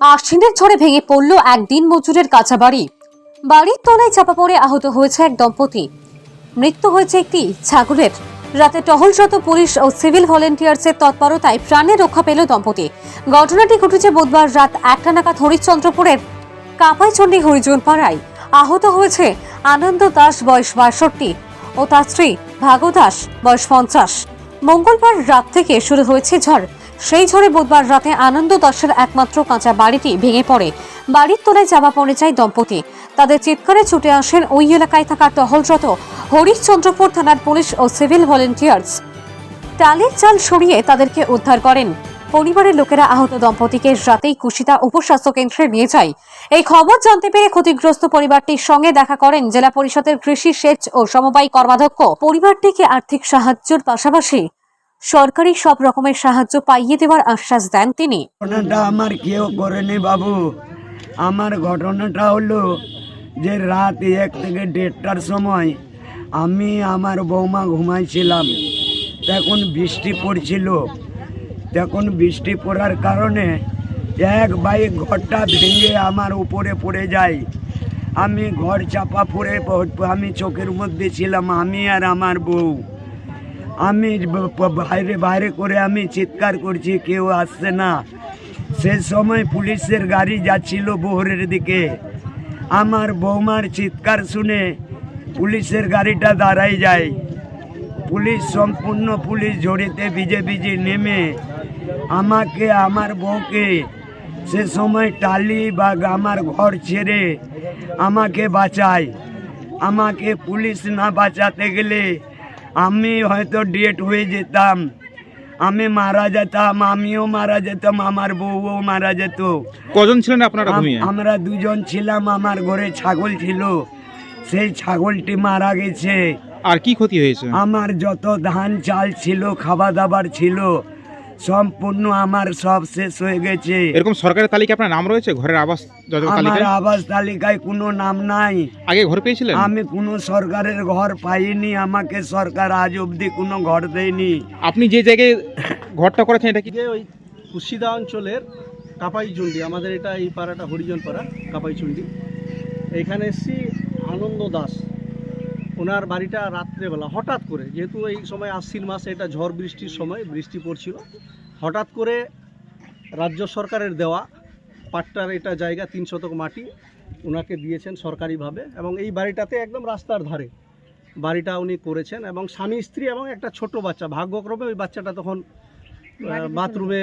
আশ্বিনের ঝড়ে ভেঙে পড়ল এক দিন মজুরের কাঁচা বাড়ি বাড়ির তলায় চাপা পড়ে আহত হয়েছে এক দম্পতি। মৃত্যু হয়েছে একটি ছাগলের। রাতে টহলরত পুলিশ ও সিভিল ভলেন্টিয়ার্সের তৎপরতায় প্রাণে রক্ষা পেল দম্পতি। ঘটনাটি ঘটেছে বুধবার রাত একটা নাগাদ হরিশ্চন্দ্রপুরের কাপাইচন্ডী হরিজন পাড়ায় আহত হয়েছে আনন্দ দাস, বয়স বাষট্টি, ও তার স্ত্রী ভাগু দাস, বয়স পঞ্চাশ। মঙ্গলবার রাত থেকে শুরু হয়েছে ঝড়। সেই ঝড়ে বুধবার রাতে আনন্দ দাসের একমাত্র কাঁচা বাড়িটি ভেঙে পড়ে। বাড়ির তলায় চাপা পড়ে যায় দম্পতি। তাদের চিৎকারে ছুটে আসেন ওই এলাকায় থাকা টহলরত হরিশ্চন্দ্রপুর থানার পুলিশ ও সিভিল ভলেন্টিয়ার্স। টালির চাল সরিয়ে তাদেরকে উদ্ধার করেন। পরিবারের লোকেরা আহত দম্পতিকে রাতেই কুশিতা উপস্বাস্থ্য কেন্দ্রে নিয়ে যায়। এই খবর জানতে পেরে ক্ষতিগ্রস্ত পরিবারটির সঙ্গে দেখা করেন জেলা পরিষদের কৃষি সেচ ও সমবায় কর্মাধ্যক্ষ। পরিবারটিকে আর্থিক সাহায্যের পাশাপাশি সরকারি সব রকমের সাহায্য পাইয়ে দেওয়ার আশ্বাস দেন তিনি। ঘটনাটা আমার কেউ করেনি বাবু। আমার ঘটনাটা হলো যে রাত এক থেকে দেড়টার সময় আমি আমার বৌমা ঘুমাইছিলাম। তখন বৃষ্টি পড়ছিল। তখন বৃষ্টি পড়ার কারণে এক বাইক ঘরটা ভেঙে আমার উপরে পড়ে যায়। আমি ঘর চাপা পড়ে আমি চোখের মধ্যে ছিলাম, আমি আর আমার বউ। আমি বাইরে বাইরে করে আমি চিৎকার করছি, কেউ আসছে না। সে সময় পুলিশের গাড়ি যাচ্ছিল বহরের দিকে। আমার বৌমার চিৎকার শুনে পুলিশের গাড়িটা দাঁড়াই যায়। পুলিশ সম্পূর্ণ পুলিশ জড়িতে ভিজে ভিজে নেমে আমাকে, আমার বউকে, সে সময় টালি বা আমার ঘর ছেড়ে আমাকে বাঁচায়। আমাকে পুলিশ না বাঁচাতে গেলে আমি হয়তো ডেট হয়ে যেতাম। আমি মারা যেতাম আমিও মারা যেতাম আমার বউও মারা যেত। কজন ছিলেন আপনারা আমরা দুজন ছিলাম আমার ঘরে ছাগল ছিল। সেই ছাগলটি মারা গেছে। আর কি ক্ষতি হয়েছে? আমার যত ধান চাল ছিল খাওয়া দাবার ছিল সম্পূর্ণ আমার সব শেষ হয়ে গেছে। এরকম সরকারের তালিকা আপনার নাম রয়েছে? ঘরের আবাস আমার আবাস তালিকায় কোনো নাম নাই। আগে ঘর পেয়েছিলেন? আমি কোনো সরকারের ঘর পাইনি আমাকে সরকার আজ অবধি কোনো ঘর দেয়নি। আপনি যে জায়গায় ঘরটা করেছেন এটা কি? যে ওই কুশিদা অঞ্চলের কাপাইচুন্ডি আমাদের এটা এই পাড়াটা হরিজন পাড়া কাপাইচুন্ডি। এখানে এসছি আনন্দ দাস। ওনার বাড়িটা রাত্রেবেলা হঠাৎ করে যেহেতু এই সময় আশ্বিন মাসে এটা ঝড় বৃষ্টির সময় বৃষ্টি পড়ছিল হঠাৎ করে রাজ্য সরকারের দেওয়া পাট্টার এটা জায়গা তিন শতক মাটি ওনাকে দিয়েছেন সরকারিভাবে এবং এই বাড়িটাতে একদম রাস্তার ধারে বাড়িটা উনি করেছেন এবং স্বামী স্ত্রী এবং একটা ছোট বাচ্চা ভাগ্যক্রমে ওই বাচ্চাটা তখন বাথরুমে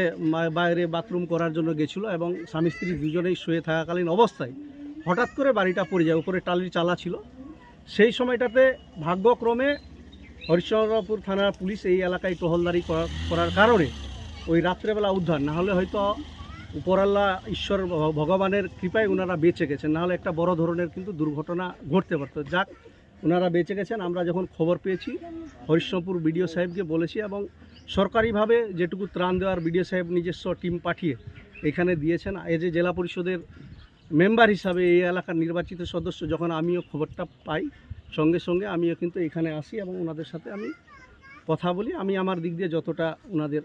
বাইরে বাথরুম করার জন্য গেছিল এবং স্বামী স্ত্রী দুজনেই শুয়ে থাকাকালীন অবস্থায় হঠাৎ করে বাড়িটা পড়ে যায় উপরে টালির চালা ছিল। সেই সময়টাতে ভাগ্যক্রমে হরিশ্চন্দ্রপুর থানার পুলিশ এই এলাকায় টহলদারি করা- করার কারণে ওই রাত্রেবেলা উদ্ধার। না হলে হয়তো উপরাল্লা ঈশ্বর ভগবানের কৃপায় ওনারা বেঁচে গেছেন। নাহলে একটা বড় ধরনের কিন্তু দুর্ঘটনা ঘটতে পারতো। যাক ওনারা বেঁচে গেছেন। আমরা যখন খবর পেয়েছি, হরিশ্চন্দ্রপুর বিডিও সাহেবকে বলেছি এবং সরকারিভাবে যেটুকু ত্রাণ দেওয়ার বিডিও সাহেব নিজস্ব টিম পাঠিয়ে এখানে দিয়েছেন। এজ যে জেলা পরিষদের মেম্বার হিসাবে এই এলাকার নির্বাচিত সদস্য যখন আমিও খবরটা পাই সঙ্গে সঙ্গে আমিও কিন্তু এখানে আসি এবং ওনাদের সাথে আমি কথা বলি। আমি আমার দিক দিয়ে যতটা ওনাদের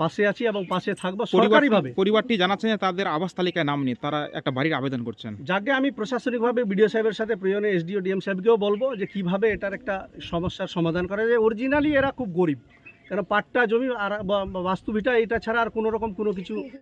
পাশে আছি এবং পাশে থাকব সরকারিভাবে। পরিবারটি জানাচ্ছেন যে তাদের আবাস তালিকায় নাম নিয়ে তারা একটা বাড়ির আবেদন করছেন। যাকে আমি প্রশাসনিকভাবে বিডিও সাহেবের সাথে প্রয়োজনে এসডিও ডিএম সাহেবকেও বলব যে কীভাবে এটার একটা সমস্যার সমাধান করা। যায় অরিজিনালি এরা খুব গরিব কেন পাট্টা জমি আর বাস্তুভিটা এটা ছাড়া আর কোনো রকম কোনো কিছু